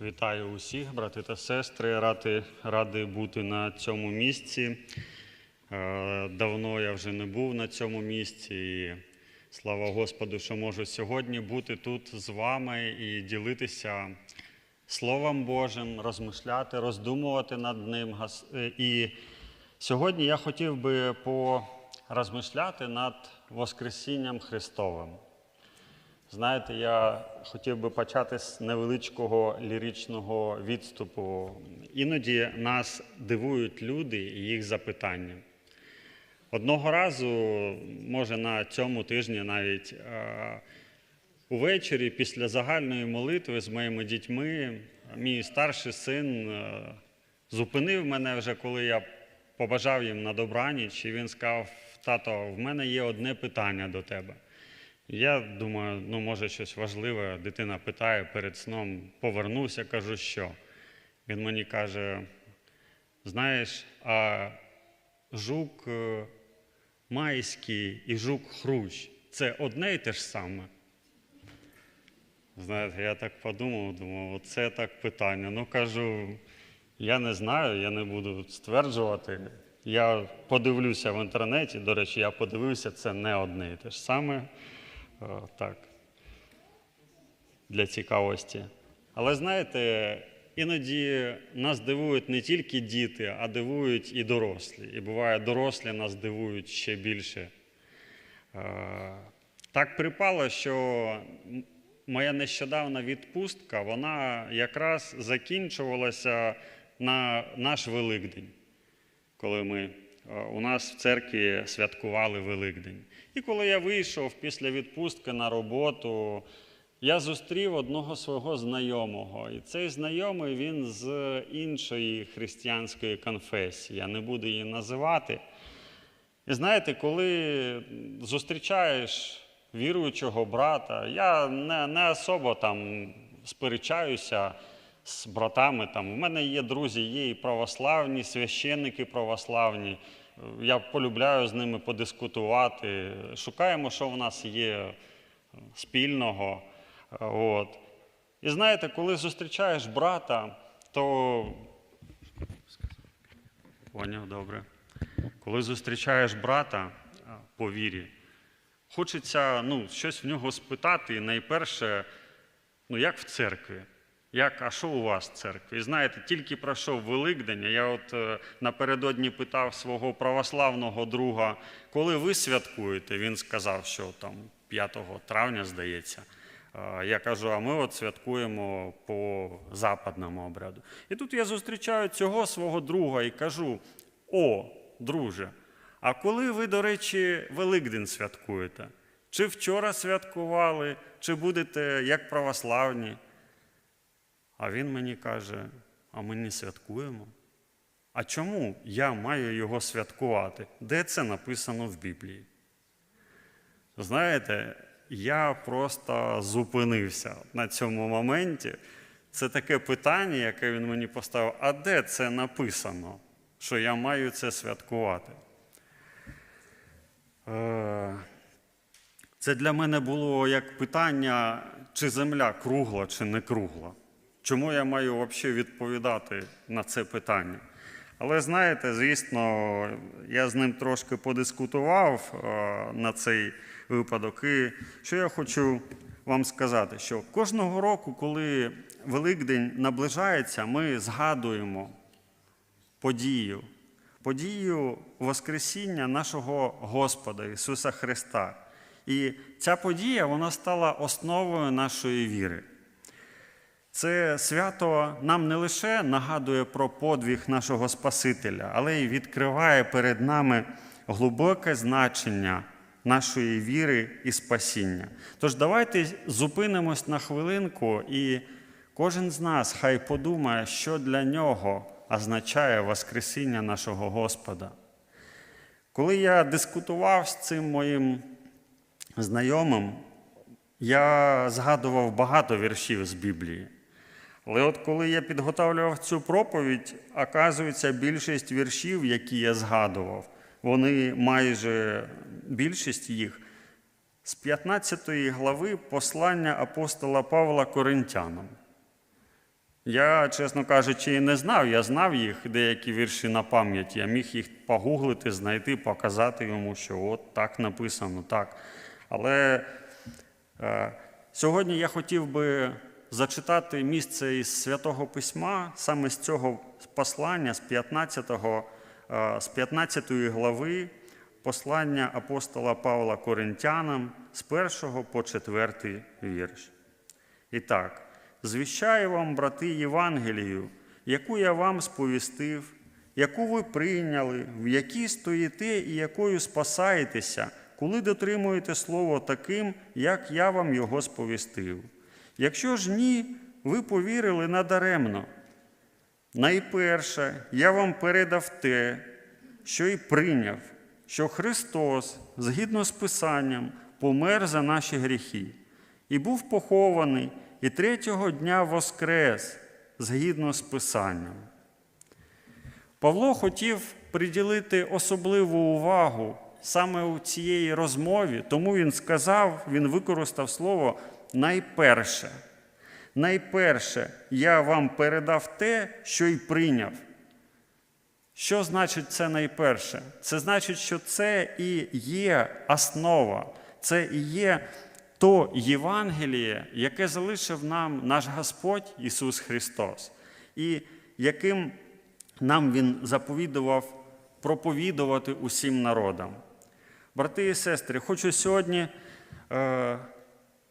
Вітаю усіх, брати та сестри. Радий, радий бути на цьому місці. Е, Давно я вже не був на цьому місці. І слава Господу, що можу сьогодні бути тут з вами і ділитися Словом Божим, розмишляти, роздумувати над ним. Е, І сьогодні я хотів би порозмишляти над Воскресінням Христовим. Знаєте, я хотів би почати з невеличкого ліричного відступу. Іноді нас дивують люди і їх запитання. Одного разу, може на цьому тижні навіть е, увечері після загальної молитви з моїми дітьми, мій старший син е, зупинив мене вже, коли я побажав їм на добраніч, і він сказав: тато, в мене є одне питання до тебе. Я думаю, ну може щось важливе. Дитина питає перед сном, повернувся, кажу, що. Він мені каже: знаєш, а жук е, майський і жук хрущ це одне і те ж саме. Знаєте, я так подумав, думав, оце так питання. Ну кажу, я не знаю, я не буду стверджувати. Я подивлюся в інтернеті. До речі, я подивився, це не одне і те ж саме. Е, Так, для цікавості. Але знаєте, іноді нас дивують не тільки діти, а дивують і дорослі. І буває, дорослі нас дивують ще більше. Е, Так припало, що моя нещодавна відпустка, вона якраз закінчувалася на наш Великдень, коли ми у нас в церкві святкували Великдень. І коли я вийшов після відпустки на роботу, я зустрів одного свого знайомого. І цей знайомий він з іншої християнської конфесії. Я не буду її називати. І знаєте, коли зустрічаєш віруючого брата, я не, не особо там сперечаюся з братами. Там. У мене є друзі, є і православні, священники православні. Я полюбляю з ними подискутувати. Шукаємо, що в нас є спільного. От. І знаєте, коли зустрічаєш брата, то. Поняв, добре. Коли зустрічаєш брата по вірі, хочеться ну, щось в нього спитати. І найперше, ну як в церкві? Як, а що у вас в церкві? Знаєте, тільки пройшов Великдень, я от е, напередодні питав свого православного друга, коли ви святкуєте? Він сказав, що там 5 травня, здається. Я кажу, а ми от святкуємо по западному обряду. І тут я зустрічаю цього свого друга і кажу: о, друже, а коли ви, до речі, Великдень святкуєте? Чи вчора святкували, чи будете як православні? А він мені каже: а ми не святкуємо. А чому я маю його святкувати? Де це написано в Біблії? Знаєте, я просто зупинився на цьому моменті. Це таке питання, яке він мені поставив: а де це написано, що я маю це святкувати? Е, Це для мене було як питання, чи земля кругла, чи не кругла. Чому я маю взагалі відповідати на це питання? Але знаєте, звісно, я з ним трошки подискутував е, на цей випадок. І що я хочу вам сказати, що кожного року, коли Великдень наближається, ми згадуємо подію, подію Воскресіння нашого Господа Ісуса Христа. І ця подія вона стала основою нашої віри. Це свято нам не лише нагадує про подвиг нашого Спасителя, але й відкриває перед нами глибоке значення нашої віри і спасіння. Тож давайте зупинимось на хвилинку, і кожен з нас хай подумає, що для нього означає Воскресіння нашого Господа. Коли я дискутував з цим моїм знайомим, я згадував багато віршів з Біблії. Але от коли я підготовлював цю проповідь, оказується, більшість віршів, які я згадував, вони майже більшість їх з 15 глави послання апостола Павла Коринтянам. Я, чесно кажучи, і не знав. Я знав їх деякі вірші на пам'ять. Я міг їх погуглити, знайти, показати йому, що от так написано, так. Але е, сьогодні я хотів би зачитати місце із Святого Письма, саме з цього послання, з 15, е, з 15 глави послання апостола Павла Коринтянам з 1 по 4 вірш. І так, звіщаю вам, брати, Євангелію, яку я вам сповістив, яку ви прийняли, в якій стоїте і якою спасаєтеся, коли дотримуєте слово таким, як я вам його сповістив. Якщо ж ні, ви повірили надаремно. Найперше, я вам передав те, що й прийняв, що Христос, згідно з Писанням, помер за наші гріхи, і був похований, і третього дня воскрес, згідно з Писанням. Павло хотів приділити особливу увагу саме у цієї розмові, тому він сказав, він використав слово найперше. Найперше, я вам передав те, що й прийняв. Що значить це найперше? Це значить, що це і є основа, це і є то Євангеліє, яке залишив нам наш Господь Ісус Христос, і яким нам Він заповідував проповідувати усім народам. Брати і сестри, хочу сьогодні е,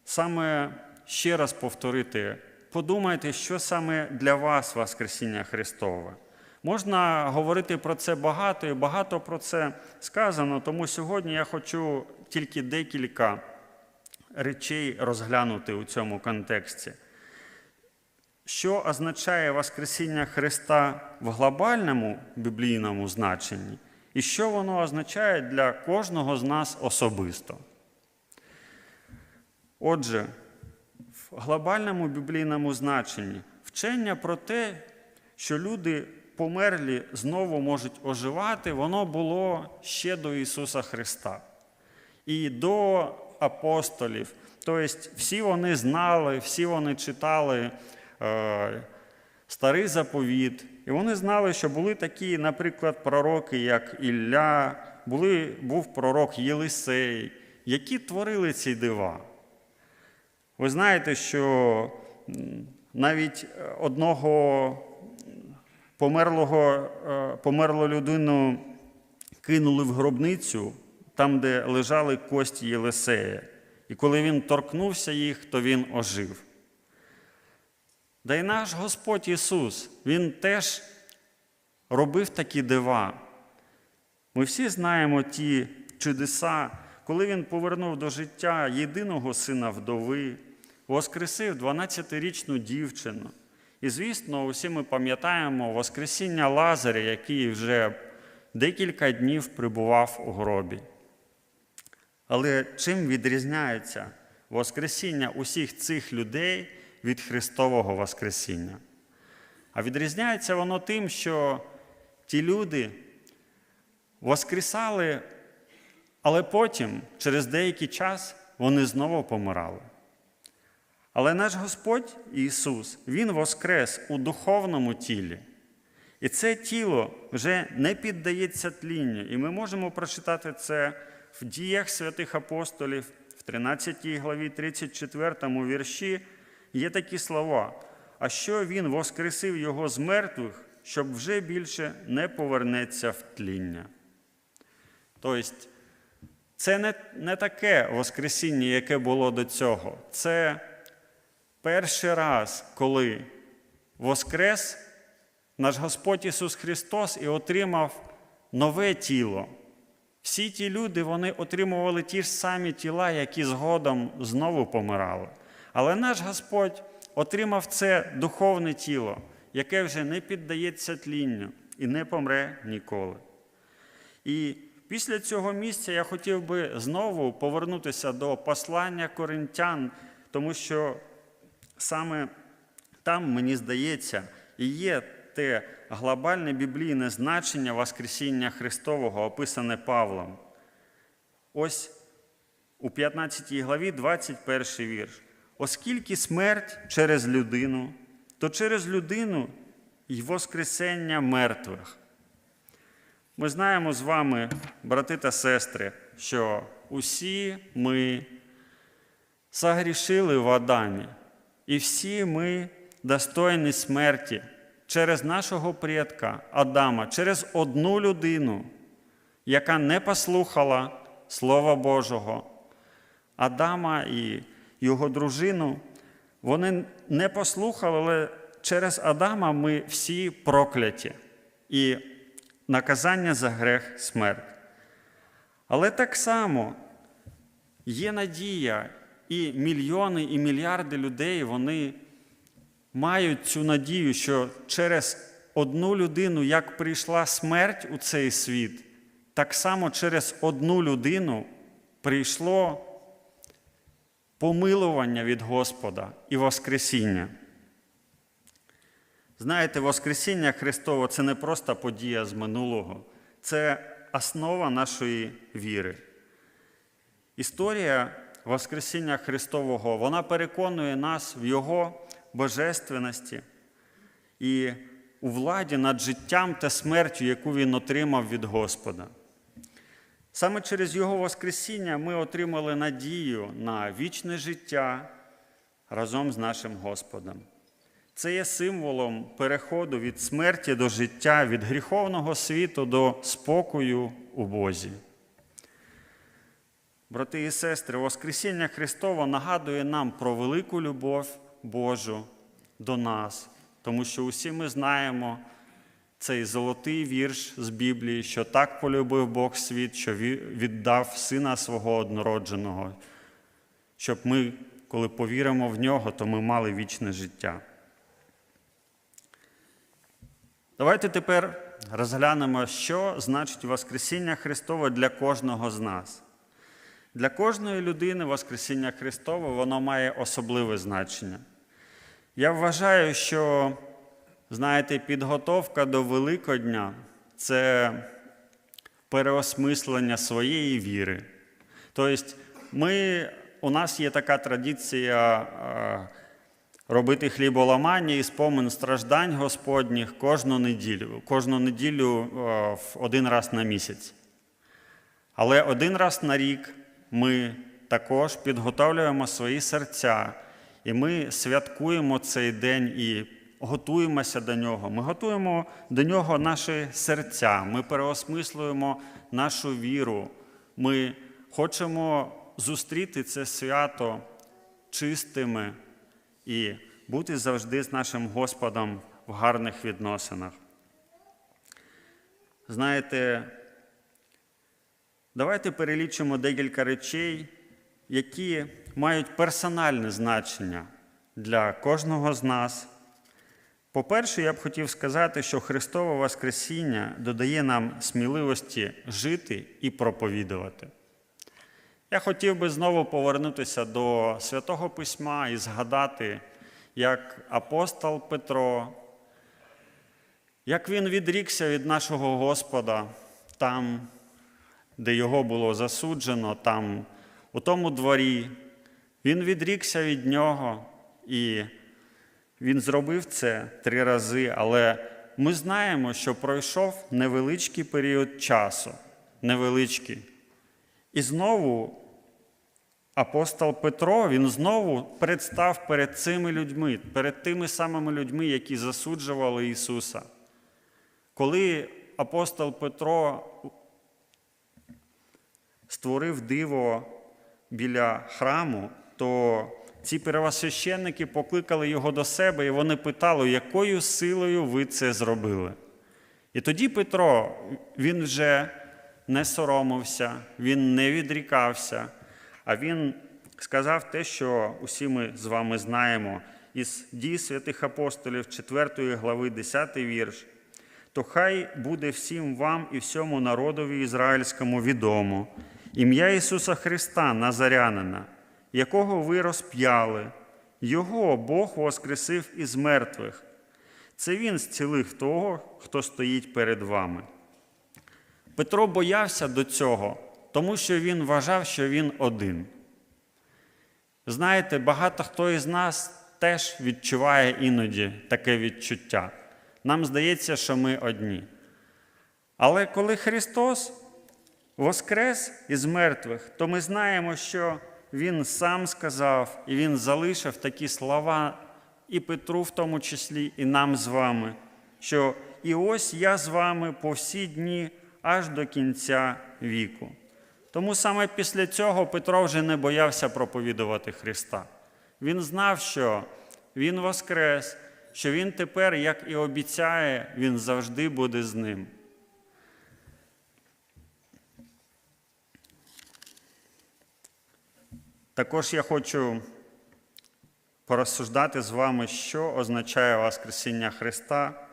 саме ще раз повторити: подумайте, що саме для вас Воскресіння Христове. Можна говорити про це багато і багато про це сказано, тому сьогодні я хочу тільки декілька речей розглянути у цьому контексті. Що означає Воскресіння Христа в глобальному біблійному значенні, і що воно означає для кожного з нас особисто? Отже, в глобальному біблійному значенні вчення про те, що люди померлі знову можуть оживати, воно було ще до Ісуса Христа і до апостолів. Тобто, всі вони знали, всі вони читали е, старий заповіт, і вони знали, що були такі, наприклад, пророки, як Ілля, були, був пророк Єлисей, які творили ці дива. Ви знаєте, що навіть одного померлого, померлу людину кинули в гробницю, там, де лежали кості Єлисея. І коли він торкнувся їх, то він ожив. Да й наш Господь Ісус, Він теж робив такі дива. Ми всі знаємо ті чудеса, коли Він повернув до життя єдиного сина вдови, воскресив 12-річну дівчину. І, звісно, усі ми пам'ятаємо Воскресіння Лазаря, який вже декілька днів прибував у гробі. Але чим відрізняється Воскресіння усіх цих людей від Христового Воскресіння? А відрізняється воно тим, що ті люди воскресали, але потім, через деякий час, вони знову помирали. Але наш Господь Ісус, Він воскрес у духовному тілі. І це тіло вже не піддається тлінню. І ми можемо прочитати це в діях святих апостолів, в 13 главі, 34 вірші. Є такі слова. А що Він воскресив Його з мертвих, щоб вже більше не повернеться в тління. Тобто, це не, не таке Воскресіння, яке було до цього. Це перший раз, коли Воскрес наш Господь Ісус Христос і отримав нове тіло. Всі ті люди вони отримували ті ж самі тіла, які згодом знову помирали. Але наш Господь отримав це духовне тіло, яке вже не піддається тлінню і не помре ніколи. І після цього місця я хотів би знову повернутися до послання коринтян, тому що саме там, мені здається, і є те глобальне біблійне значення Воскресіння Христового, описане Павлом. Ось у 15 главі 21 вірш. Оскільки смерть через людину, то через людину й Воскресення мертвих. Ми знаємо з вами, брати та сестри, що усі ми согрішили в Адамі, і всі ми достойні смерті через нашого предка Адама, через одну людину, яка не послухала Слова Божого. Адама і його дружину, вони не послухали, але через Адама ми всі прокляті. І наказання за грех смерть. Але так само є надія, і мільйони, і мільярди людей вони мають цю надію, що через одну людину, як прийшла смерть у цей світ, так само через одну людину прийшло помилування від Господа і Воскресіння. Знаєте, Воскресіння Христово це не просто подія з минулого, це основа нашої віри. Історія Воскресіння Христового вона переконує нас в Його божественності і у владі над життям та смертю, яку Він отримав від Господа. Саме через Його Воскресіння ми отримали надію на вічне життя разом з нашим Господом. Це є символом переходу від смерті до життя, від гріховного світу до спокою у Бозі. Брати і сестри, Воскресіння Христово нагадує нам про велику любов Божу до нас, тому що усі ми знаємо цей золотий вірш з Біблії, що так полюбив Бог світ, що віддав Сина свого однородженого, щоб ми, коли повіримо в нього, то ми мали вічне життя. Давайте тепер розглянемо, що значить Воскресіння Христове для кожного з нас. Для кожної людини Воскресіння Христове воно має особливе значення. Я вважаю, що, знаєте, підготовка до Великодня це переосмислення своєї віри. Тобто, ми, у нас є така традиція. Робити хліболамання і спомин страждань Господніх кожну неділю, кожну неділю е, один раз на місяць. Але один раз на рік ми також підготовлюємо свої серця, і ми святкуємо цей день і готуємося до нього. Ми готуємо до нього наші серця, ми переосмислюємо нашу віру. Ми хочемо зустріти це свято чистими і бути завжди з нашим Господом в гарних відносинах. Знаєте, давайте перелічимо декілька речей, які мають персональне значення для кожного з нас. По-перше, я б хотів сказати, що Христове Воскресіння додає нам сміливості жити і проповідувати. Я хотів би знову повернутися до Святого Письма і згадати, як апостол Петро, як він відрікся від нашого Господа там, де його було засуджено, там, у тому дворі. Він відрікся від нього, і він зробив це три рази, але ми знаємо, що пройшов невеличкий період часу. Невеличкий. І знову апостол Петро він знову представ перед цими людьми, перед тими самими людьми, які засуджували Ісуса. Коли апостол Петро створив диво біля храму, то ці первосвященники покликали його до себе, і вони питали, якою силою ви це зробили. І тоді Петро, він вже не соромився, він не відрікався, а він сказав те, що усі ми з вами знаємо із дій святих апостолів 4 глави, 10 вірш. То хай буде всім вам і всьому народові ізраїльському відомо ім'я Ісуса Христа, Назарянина, якого ви розп'яли, Його Бог воскресив із мертвих. Це Він зцілив того, хто стоїть перед вами. Петро боявся до цього, тому що він вважав, що він один. Знаєте, багато хто із нас теж відчуває іноді таке відчуття. Нам здається, що ми одні. Але коли Христос воскрес із мертвих, то ми знаємо, що Він сам сказав і Він залишив такі слова і Петру, в тому числі, і нам з вами, що і ось я з вами по всі дні аж до кінця віку. Тому саме після цього Петро вже не боявся проповідувати Христа. Він знав, що Він воскрес, що Він тепер, як і обіцяє, Він завжди буде з ним. Також я хочу порозсуждати з вами, що означає Воскресіння Христа.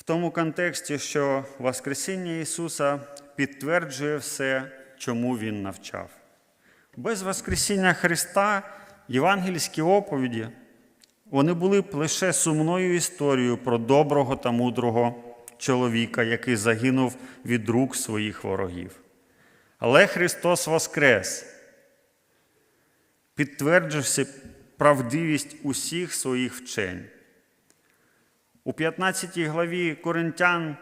В тому контексті, що Воскресіння Ісуса підтверджує все, чому Він навчав. Без Воскресіння Христа євангельські оповіді вони були б лише сумною історією про доброго та мудрого чоловіка, який загинув від рук своїх ворогів. Але Христос Воскрес, підтвердживши правдивість усіх своїх вчень. У 15 главі Коринтян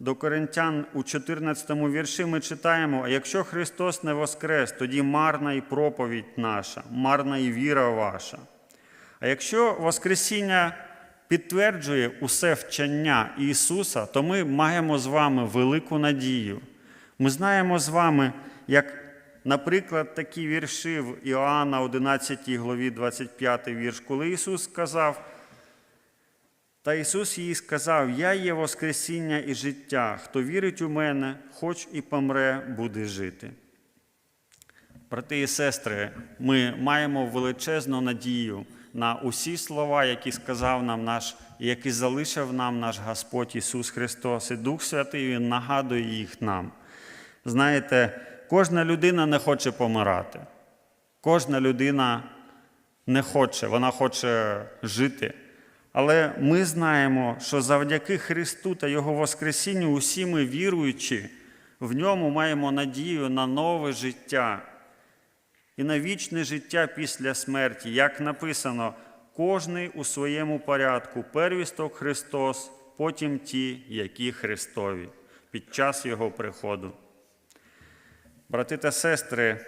до Коринтян у 14 вірші ми читаємо: а якщо Христос не воскрес, тоді марна і проповідь наша, марна і віра ваша. А якщо Воскресіння підтверджує усе вчення Ісуса, то ми маємо з вами велику надію. Ми знаємо з вами, як, наприклад, такі вірші в Іоанна 11 главі 25 вірш, коли Ісус сказав, та Ісус їй сказав: Я є Воскресіння і життя. Хто вірить у мене, хоч і помре, буде жити. Брати і сестри, ми маємо величезну надію на усі слова, які сказав нам наш, які залишив нам наш Господь Ісус Христос, і Дух Святий Він нагадує їх нам. Знаєте, кожна людина не хоче помирати. Кожна людина не хоче, вона хоче жити. Але ми знаємо, що завдяки Христу та Його Воскресінню усі ми віруючи, в ньому маємо надію на нове життя і на вічне життя після смерті, як написано, кожний у своєму порядку, первісток Христос, потім ті, які Христові, під час Його приходу. Брати та сестри,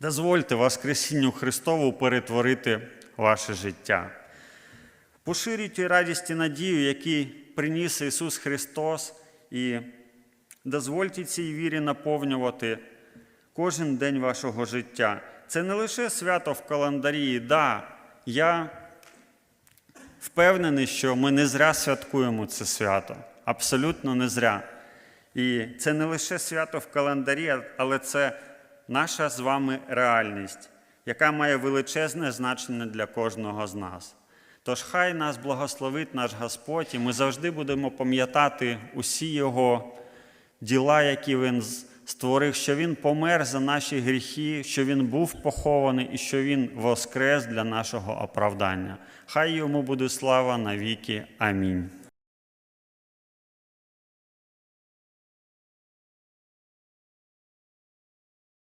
дозвольте Воскресінню Христову перетворити ваше життя. Поширюйте радість і надію, які приніс Ісус Христос, і дозвольте цій вірі наповнювати кожен день вашого життя. Це не лише свято в календарі. Да, я впевнений, що ми не зря святкуємо це свято. Абсолютно не зря. І це не лише свято в календарі, але це наша з вами реальність, яка має величезне значення для кожного з нас. Тож хай нас благословить наш Господь, і ми завжди будемо пам'ятати усі Його діла, які Він створив, що Він помер за наші гріхи, що Він був похований і що Він воскрес для нашого оправдання. Хай йому буде слава навіки. Амінь.